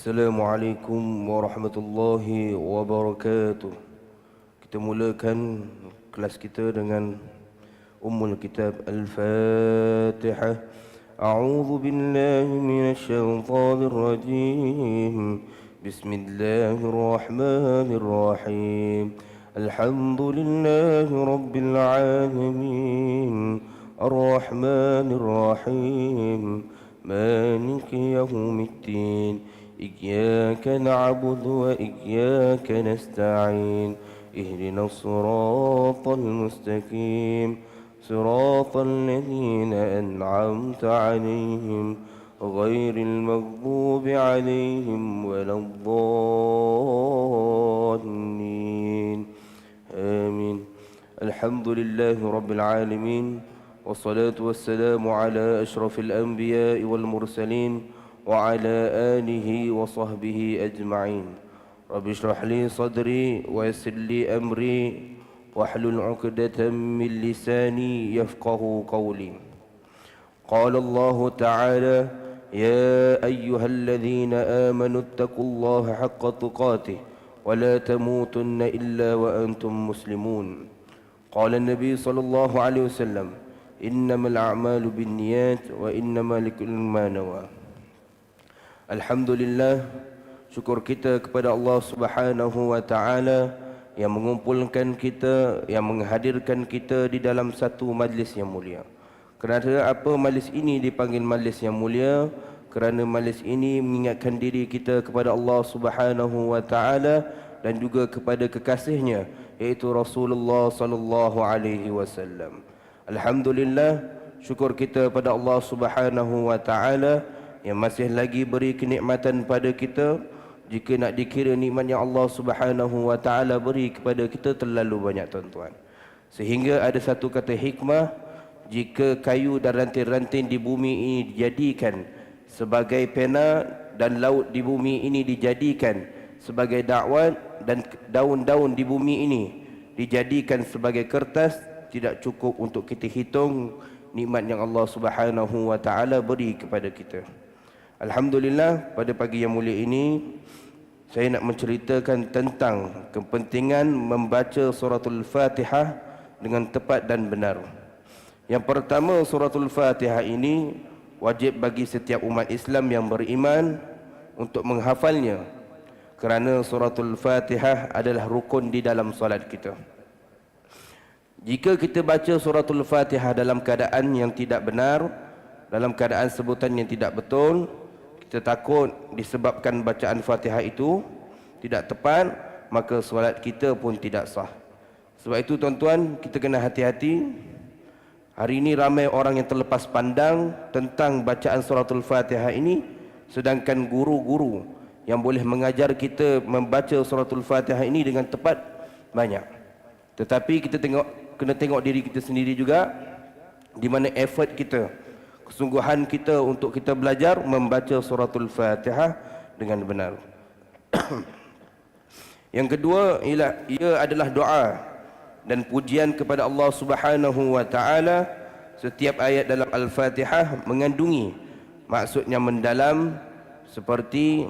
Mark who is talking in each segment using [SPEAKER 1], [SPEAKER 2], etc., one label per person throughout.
[SPEAKER 1] السلام عليكم ورحمة الله وبركاته. Kita mulakan kelas kita dengan أم الكتاب الفاتحة أعوذ بالله من الشيطان الرجيم بسم الله الرحمن الرحيم الحمد لله رب العالمين الرحمن الرحيم مالك يوم الدين إياك نعبد وإياك نستعين اهدنا الصراط المستقيم صراط الذين أنعمت عليهم غير المغضوب عليهم ولا الضالين. آمين. الحمد لله رب العالمين والصلاة والسلام على أشرف الأنبياء والمرسلين وعلى آله وصحبه أجمعين. رب اشرح لي صدري ويسر لي أمري. واحلل عقدة من لساني يفقه قولي. قال الله تعالى يا أيها الذين آمنوا اتقوا الله حق تقاته ولا تموتن إلا وأنتم مسلمون. قال النبي صلى الله عليه وسلم إنما الأعمال بالنيات وإنما لكل ما نوى. Alhamdulillah syukur kita kepada Allah Subhanahu wa taala yang mengumpulkan kita yang menghadirkan kita di dalam satu majlis yang mulia. Kerana apa majlis ini dipanggil majlis yang mulia? Kerana majlis ini mengingatkan diri kita kepada Allah Subhanahu wa taala dan juga kepada kekasihnya iaitu Rasulullah sallallahu alaihi wasallam. Alhamdulillah syukur kita pada Allah Subhanahu wa taala yang masih lagi beri kenikmatan pada kita jika nak dikira nikmat yang Allah Subhanahu wa taala beri kepada kita terlalu banyak tuan-tuan. Sehingga ada satu kata hikmah jika kayu dan ranting-ranting di bumi ini dijadikan sebagai pena dan laut di bumi ini dijadikan sebagai dakwah dan daun-daun di bumi ini dijadikan sebagai kertas tidak cukup untuk kita hitung nikmat yang Allah Subhanahu wa taala beri kepada kita. Alhamdulillah pada pagi yang mulia ini saya nak menceritakan tentang kepentingan membaca suratul Fatihah dengan tepat dan benar. Yang pertama suratul Fatihah ini wajib bagi setiap umat Islam yang beriman untuk menghafalnya kerana suratul Fatihah adalah rukun di dalam solat kita. Jika kita baca suratul Fatihah dalam keadaan yang tidak benar, dalam keadaan sebutan yang tidak betul, kita takut disebabkan bacaan Fatihah itu tidak tepat, maka solat kita pun tidak sah. Sebab itu tuan-tuan, kita kena hati-hati. Hari ini ramai orang yang terlepas pandang tentang bacaan suratul Fatihah ini, sedangkan guru-guru yang boleh mengajar kita membaca suratul Fatihah ini dengan tepat banyak. Tetapi kita tengok kena tengok diri kita sendiri juga di mana effort kita kesungguhan kita untuk kita belajar membaca suratul Fatihah dengan benar. Yang kedua ialah ia adalah doa dan pujian kepada Allah Subhanahu wa taala. Setiap ayat dalam Al-Fatihah mengandungi maksudnya mendalam seperti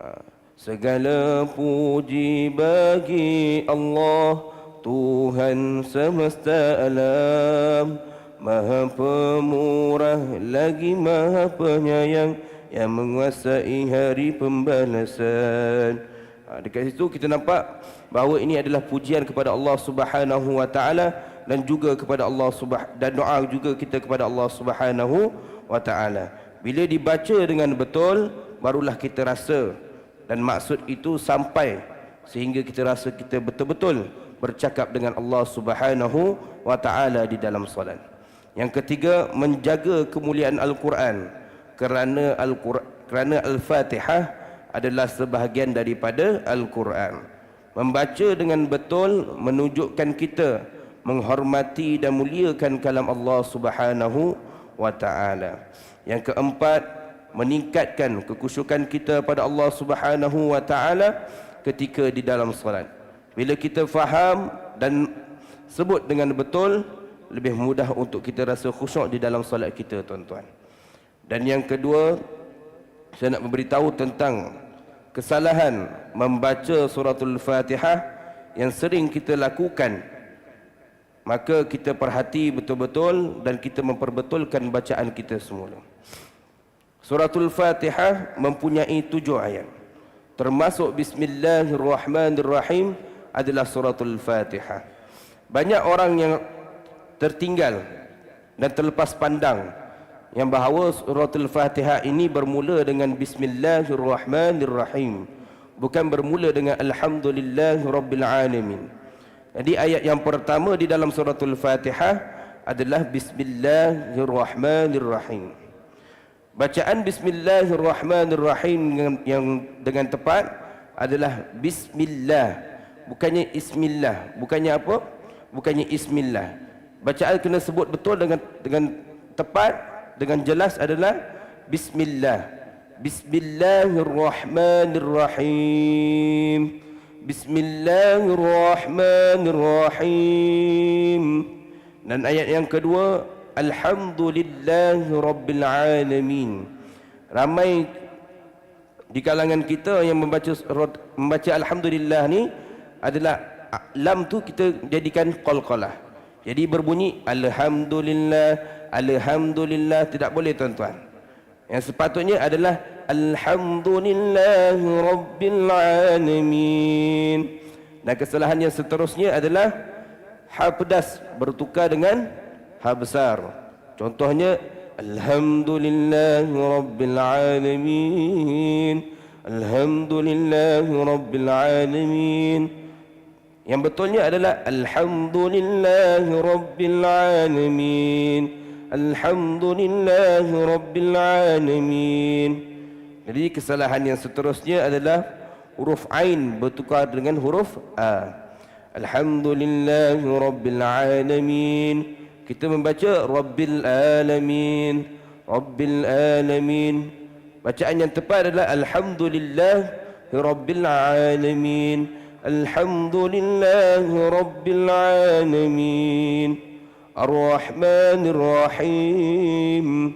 [SPEAKER 1] uh, segala puji bagi Allah Tuhan semesta alam Maha pemurah lagi maha penyayang Yang menguasai hari pembalasan. Ha, Dekat situ kita nampak bahawa ini adalah pujian kepada Allah subhanahu wa ta'ala Dan juga kepada Allah subhanahu dan doa juga kita kepada Allah subhanahu wa ta'ala. Bila dibaca dengan betul barulah kita rasa Dan maksud itu sampai sehingga kita rasa kita betul-betul bercakap dengan Allah subhanahu wa ta'ala di dalam solat yang ketiga, menjaga kemuliaan Al-Quran kerana Al-Quran kerana Al-Fatihah adalah sebahagian daripada Al-Quran. Membaca dengan betul menunjukkan kita menghormati dan muliakan kalam Allah Subhanahu wa taala. Yang keempat, meningkatkan kekusyukan kita pada Allah Subhanahu wa taala ketika di dalam solat. Bila kita faham dan sebut dengan betul, lebih mudah untuk kita rasa khusyuk di dalam solat kita tuan-tuan. Dan yang kedua, saya nak memberitahu tentang kesalahan membaca suratul Fatihah yang sering kita lakukan maka kita perhati betul-betul dan kita memperbetulkan bacaan kita semula. Suratul Fatihah mempunyai tujuh ayat. Termasuk Bismillahirrahmanirrahim adalah suratul Fatihah. Banyak orang yang tertinggal dan terlepas pandang yang bahawa suratul Fatihah ini bermula dengan Bismillahirrahmanirrahim bukan bermula dengan Alhamdulillahirabbil Jadi ayat yang pertama di dalam suratul Fatihah adalah Bismillahirrahmanirrahim. Bacaan Bismillahirrahmanirrahim yang dengan tepat adalah Bismillah. Bukannya Ismillah. Bukannya apa? Bukannya Ismillah. Bacaan kena sebut betul dengan dengan tepat, dengan jelas adalah Bismillah. Bismillahirrahmanirrahim. Bismillahirrahmanirrahim. Dan ayat yang kedua Alhamdulillahi Rabbil Alamin Ramai di kalangan kita yang membaca membaca Alhamdulillah ni adalah lam tu kita jadikan qalqalah. Jadi berbunyi Alhamdulillah, Alhamdulillah tidak boleh tuan-tuan. Yang sepatutnya adalah Alhamdulillahi Rabbil Alamin. Dan kesalahan yang seterusnya adalah ha pedas bertukar dengan ha besar. Contohnya Alhamdulillahi Rabbil Alamin. Alhamdulillahi Rabbil Alamin. Yang betulnya adalah Alhamdulillahi Rabbil Alamin. Alhamdulillahi Rabbil Alamin. Jadi kesalahan yang seterusnya adalah huruf Ain bertukar dengan huruf A. Alhamdulillahi Rabbil Alamin kita membaca Rabbil Alamin Rabbil Alamin bacaan yang tepat adalah Alhamdulillah Rabbil Alamin Alhamdulillah Rabbil Alamin. Ar-Rahman Ar-Rahim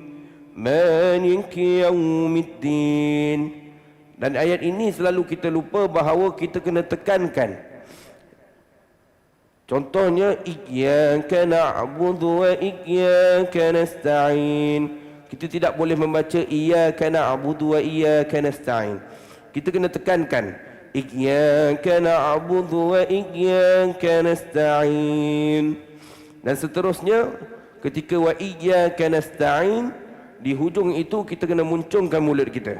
[SPEAKER 1] Malik Yawmiddin dan ayat ini selalu kita lupa bahawa kita kena tekankan. Contohnya iyyaka na'budu wa iyyaka nasta'in. Kita tidak boleh membaca iyyaka na'budu wa iyyaka nasta'in. Kita kena tekankan na'budu wa iyyaka nasta'in. Dan seterusnya ketika wa iyyaka nasta'in di hujung itu kita kena muncungkan mulut kita.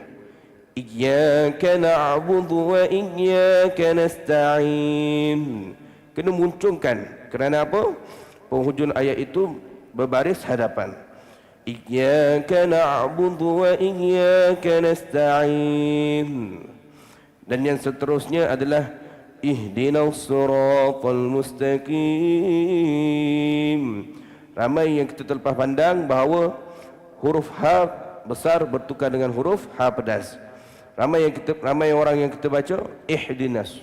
[SPEAKER 1] Iyyaka na'budu wa iyyaka nasta'in. Kena munculkan kerana apa? Penghujung ayat itu berbaris hadapan. Iyyaka na'budu wa iyyaka nasta'in dan yang seterusnya adalah ihdinas siratal mustaqim. Ramai yang kita terlepas pandang bahawa huruf ha besar bertukar dengan huruf ha pedas. Ramai yang kita ramai orang yang kita baca ihdinas.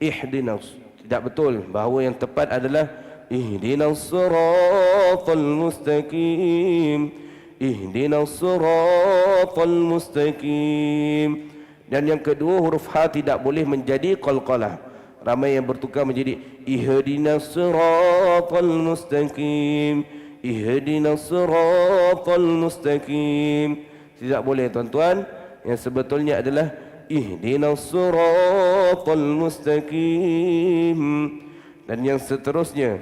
[SPEAKER 1] Ihdinas. Tidak betul. Bahawa yang tepat adalah ihdinas siratal mustaqim. Ihdinas siratal mustaqim dan yang kedua huruf ha tidak boleh menjadi qalqalah. Ramai yang bertukar menjadi ihdinas siratal mustaqim. Ihdinas siratal mustaqim. Tidak boleh tuan-tuan. Yang sebetulnya adalah ihdinas siratal mustaqim. Dan yang seterusnya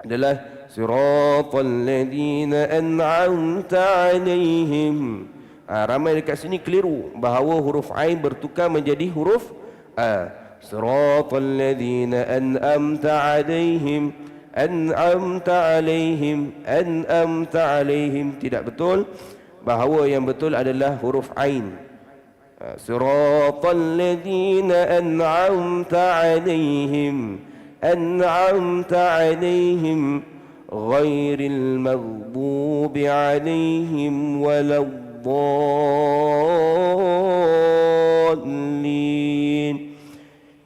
[SPEAKER 1] adalah siratal ladina an'amta alaihim ha, ramai dekat sini keliru bahawa huruf ain bertukar menjadi huruf a siratal ladzina an'amta alaihim an'amta alaihim an'amta alaihim. Tidak betul. Bahawa yang betul adalah huruf ain. Ah, siratal ladzina an'amta alaihim an'amta alaihim ghairil maghdubi alaihim walad الضالين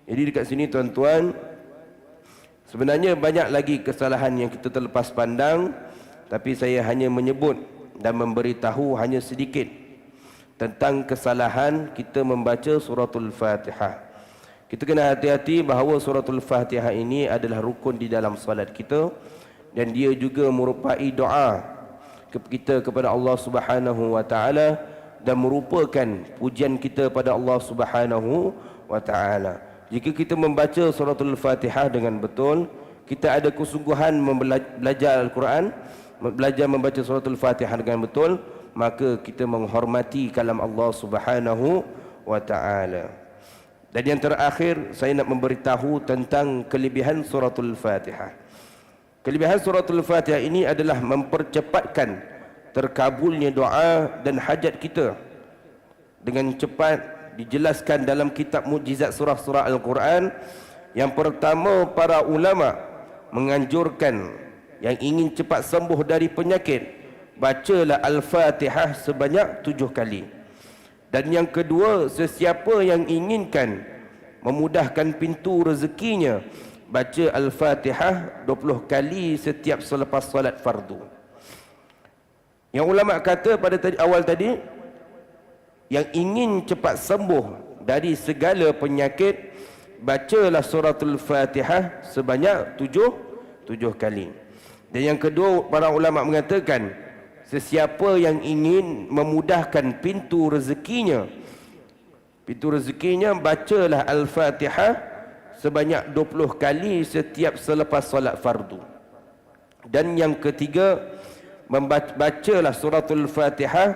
[SPEAKER 1] Jadi dekat sini tuan-tuan Sebenarnya banyak lagi kesalahan yang kita terlepas pandang Tapi saya hanya menyebut dan memberitahu hanya sedikit tentang kesalahan kita membaca suratul Fatihah. Kita kena hati-hati bahawa suratul Fatihah ini adalah rukun di dalam salat kita dan dia juga merupai doa kita kepada Allah Subhanahu wa taala dan merupakan pujian kita pada Allah Subhanahu wa taala. Jika kita membaca suratul Fatihah dengan betul, kita ada kesungguhan belajar Al-Quran, belajar membaca suratul Fatihah dengan betul, maka kita menghormati kalam Allah Subhanahu wa taala. Dan yang terakhir saya nak memberitahu tentang kelebihan suratul Fatihah. Kelebihan suratul Fatihah ini adalah mempercepatkan terkabulnya doa dan hajat kita dengan cepat dijelaskan dalam kitab mukjizat surah-surah Al-Quran. Yang pertama para ulama menganjurkan yang ingin cepat sembuh dari penyakit bacalah Al-Fatihah sebanyak tujuh kali. Dan yang kedua, sesiapa yang inginkan memudahkan pintu rezekinya, baca Al-Fatihah 20 kali setiap selepas salat fardu. Yang ulama kata pada tadi, awal tadi, yang ingin cepat sembuh dari segala penyakit, bacalah suratul Fatihah sebanyak tujuh, tujuh kali. Dan yang kedua, para ulama mengatakan, Sesiapa yang ingin memudahkan pintu rezekinya Pintu rezekinya bacalah Al-Fatihah Sebanyak 20 kali setiap selepas solat fardu Dan yang ketiga Membacalah suratul Fatihah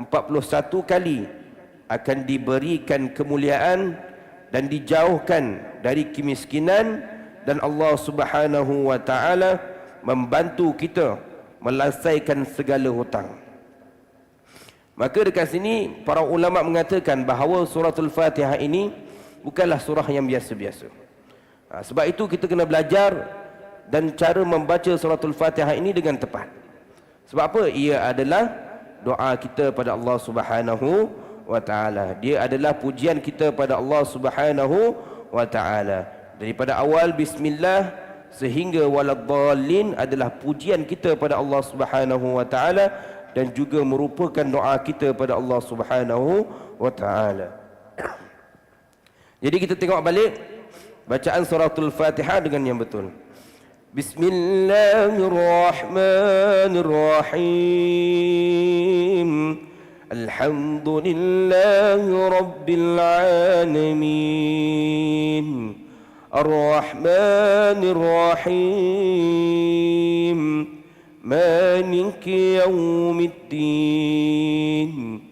[SPEAKER 1] 41 kali Akan diberikan kemuliaan Dan dijauhkan dari kemiskinan Dan Allah subhanahu wa ta'ala Membantu kita melasaikan segala hutang. Maka dekat sini para ulama mengatakan bahawa suratul Fatihah ini bukanlah surah yang biasa-biasa. Ha, sebab itu kita kena belajar dan cara membaca suratul Fatihah ini dengan tepat. Sebab apa? Ia adalah doa kita pada Allah Subhanahu wa taala. Dia adalah pujian kita pada Allah Subhanahu wa taala. Daripada awal bismillah sehingga waladhalin adalah pujian kita pada Allah Subhanahu wa taala dan juga merupakan doa kita pada Allah Subhanahu wa taala. Jadi kita tengok balik bacaan suratul Fatihah dengan yang betul. Bismillahirrahmanirrahim. Alhamdulillahirrabbilalamin. Ar-Rahmanirrahim. Manik yawmiddin. Manik.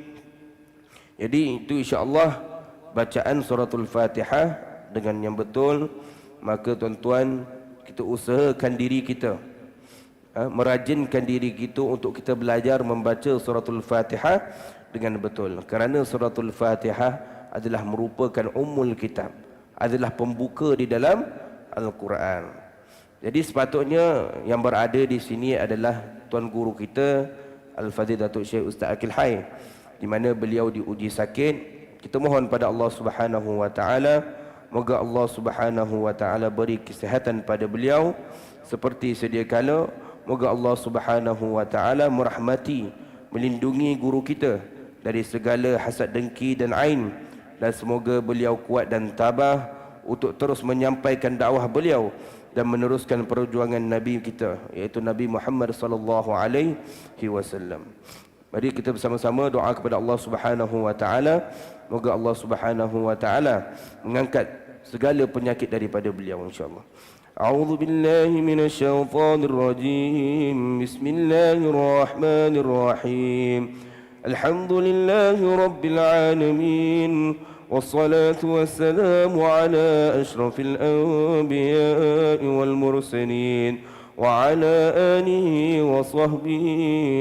[SPEAKER 1] Jadi itu insya-Allah bacaan suratul Fatihah dengan yang betul. Maka tuan-tuan kita usahakan diri kita. Ha, merajinkan diri kita untuk kita belajar membaca suratul Fatihah dengan betul. Kerana suratul Fatihah adalah merupakan umul kitab. Adalah pembuka di dalam Al-Quran. Jadi sepatutnya yang berada di sini adalah tuan guru kita Al-Fadhil Datuk Syekh Ustaz Akil Hai di mana beliau diuji sakit kita mohon pada Allah Subhanahu wa taala moga Allah Subhanahu wa taala beri kesihatan pada beliau seperti sedia kala moga Allah Subhanahu wa taala merahmati melindungi guru kita dari segala hasad dengki dan ain dan semoga beliau kuat dan tabah untuk terus menyampaikan dakwah beliau dan meneruskan perjuangan nabi kita iaitu Nabi Muhammad sallallahu alaihi wasallam. Mari kita bersama-sama doa kepada Allah Subhanahu wa taala moga Allah Subhanahu wa taala mengangkat segala penyakit daripada beliau insyaallah. أعوذ بالله من الشيطان الرجيم بسم الله الرحمن الرحيم الحمد لله رب العالمين والصلاة والسلام على أشرف الأنبياء والمرسلين وعلى آله وصحبه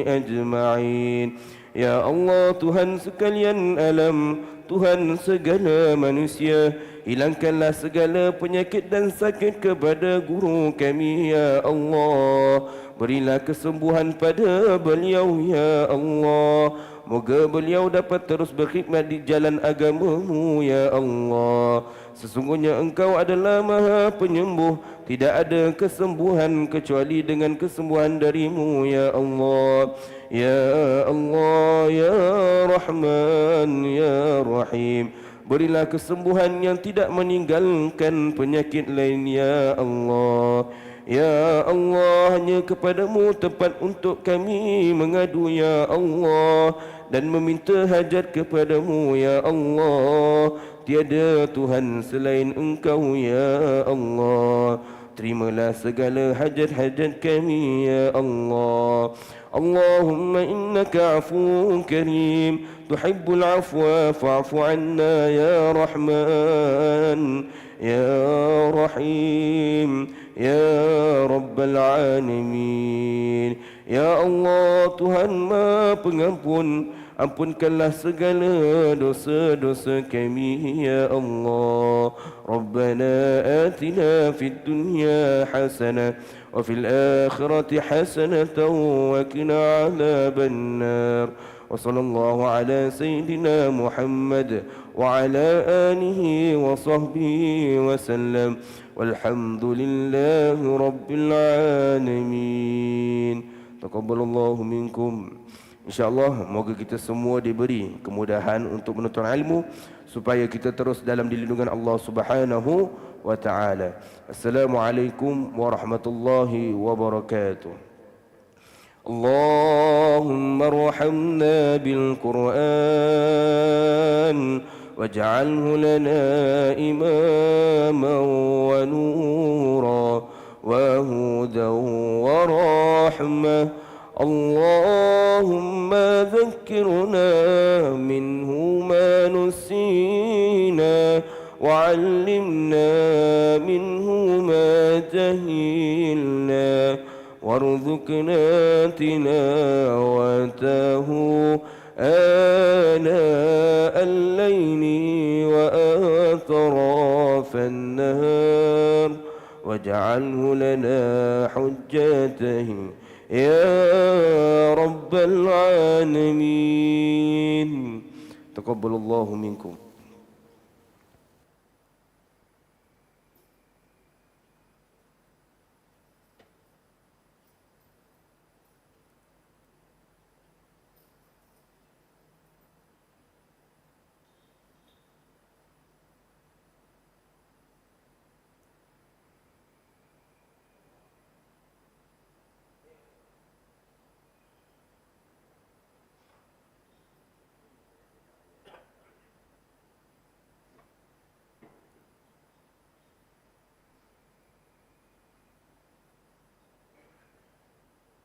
[SPEAKER 1] أجمعين Ya Allah Tuhan sekalian alam Tuhan segala manusia Hilangkanlah segala penyakit dan sakit kepada guru kami Ya Allah Berilah kesembuhan pada beliau Ya Allah Moga beliau dapat terus berkhidmat di jalan agamamu Ya Allah Sesungguhnya engkau adalah maha penyembuh tidak ada kesembuhan kecuali dengan kesembuhan darimu Ya Allah. Ya Allah Ya Rahman Ya Rahim. Berilah kesembuhan yang tidak meninggalkan penyakit lain Ya Allah. Ya Allah hanya kepadamu tempat untuk kami mengadu Ya Allah. Dan meminta hajat kepadamu Ya Allah. Tiada Tuhan selain engkau ya Allah Terimalah segala hajat-hajat kami ya Allah Allahumma innaka afuun karim Tuhibbul afwa fa'fu anna ya Rahman Ya Rahim Ya Rabbal Alamin Ya Allah Tuhan ma pengampun Ampunkanlah segala dosa-dosa kami ya Allah Rabbana atina fid dunya hasanah wa fil akhirati hasanah wa qina adhaban nar وصلى الله على سيدنا محمد وعلى آله وصحبه وسلم والحمد لله رب العالمين تقبل الله منكم InsyaAllah moga kita semua diberi kemudahan untuk menuntut ilmu supaya kita terus dalam dilindungan Allah Subhanahu wa taala. Assalamualaikum warahmatullahi wabarakatuh. Allahumma arhamna bil Qur'an waj'alhu lana imaman wa nura اللهم ذكرنا منه ما نسينا وعلمنا منه ما جهلنا وارزقنا تلاوته آناء الليل وأطراف النهار واجعله لنا حجته يا رب العالمين. تقبل الله منكم.